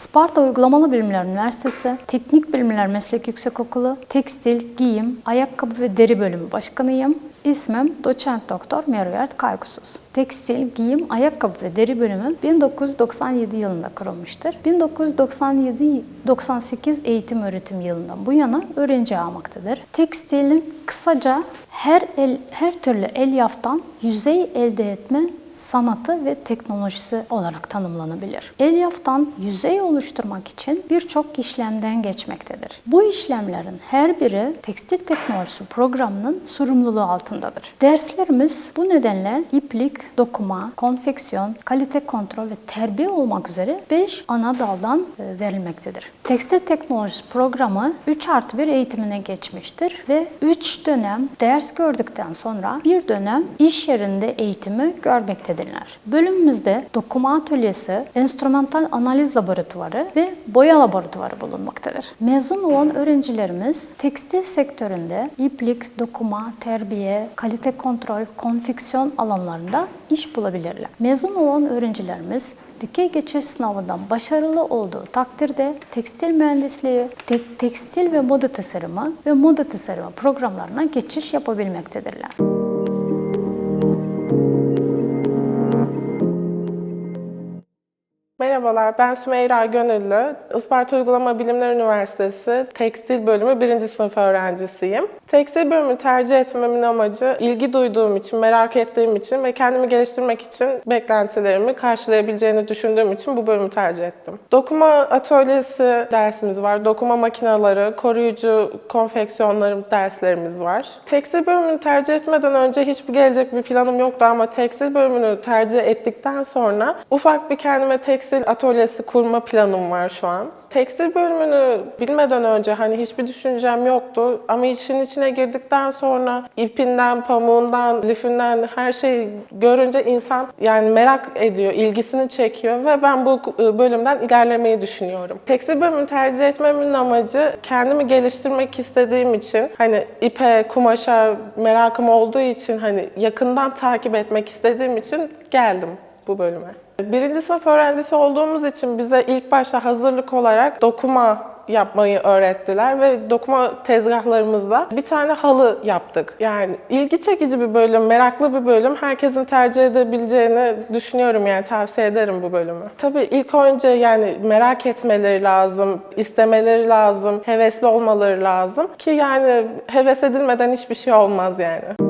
Sparta Uygulamalı Bilimler Üniversitesi, Teknik Bilimler Meslek Yüksekokulu, Tekstil, Giyim, Ayakkabı ve Deri Bölümü Başkanıyım. İsmim Doçent Doktor Meruyert Kaygusuz. Tekstil, Giyim, Ayakkabı ve Deri Bölümü 1997 yılında kurulmuştur. 1997-98 eğitim öğretim yılından bu yana öğrenci almaktadır. Tekstilin kısaca her el, her türlü elyaftan yüzey elde etme sanatı ve teknolojisi olarak tanımlanabilir. Elyaftan yüzey oluşturmak için birçok işlemden geçmektedir. Bu işlemlerin her biri tekstil teknolojisi programının sorumluluğu altındadır. Derslerimiz bu nedenle iplik, dokuma, konfeksiyon, kalite kontrol ve terbiye olmak üzere 5 ana daldan e, verilmektedir. Tekstil teknolojisi programı 3 artı 1 eğitimine geçmiştir ve 3 dönem ders gördükten sonra bir dönem iş yerinde eğitimi görmektedirler. Bölümümüzde dokuma atölyesi, enstrümantal analiz laboratuvarı ve boya laboratuvarı bulunmaktadır. Mezun olan öğrencilerimiz tekstil sektöründe iplik, dokuma, terbiye, kalite kontrol, konfeksiyon alanlarında iş bulabilirler. Mezun olan öğrencilerimiz dikey geçiş sınavından başarılı olduğu takdirde tekstil mühendisliği, tek- tekstil ve moda tasarımı ve moda tasarımı programlarına geçiş yapabilmektedirler. Merhabalar, ben Sümeyra Gönüllü. Isparta Uygulama Bilimler Üniversitesi Tekstil Bölümü 1. sınıf öğrencisiyim. Tekstil bölümü tercih etmemin amacı ilgi duyduğum için, merak ettiğim için ve kendimi geliştirmek için beklentilerimi karşılayabileceğini düşündüğüm için bu bölümü tercih ettim. Dokuma atölyesi dersimiz var, dokuma makineleri, koruyucu konfeksiyonları derslerimiz var. Tekstil bölümünü tercih etmeden önce hiçbir gelecek bir planım yoktu ama tekstil bölümünü tercih ettikten sonra ufak bir kendime tekstil atölyesi kurma planım var şu an. Tekstil bölümünü bilmeden önce hani hiçbir düşüncem yoktu ama işin içine girdikten sonra ipinden, pamuğundan, lifinden her şeyi görünce insan yani merak ediyor, ilgisini çekiyor ve ben bu bölümden ilerlemeyi düşünüyorum. Tekstil bölümünü tercih etmemin amacı kendimi geliştirmek istediğim için hani ipe, kumaşa merakım olduğu için hani yakından takip etmek istediğim için geldim bu bölüme. Birinci sınıf öğrencisi olduğumuz için bize ilk başta hazırlık olarak dokuma yapmayı öğrettiler ve dokuma tezgahlarımızda bir tane halı yaptık. Yani ilgi çekici bir bölüm, meraklı bir bölüm. Herkesin tercih edebileceğini düşünüyorum yani tavsiye ederim bu bölümü. Tabii ilk önce yani merak etmeleri lazım, istemeleri lazım, hevesli olmaları lazım ki yani heves edilmeden hiçbir şey olmaz yani.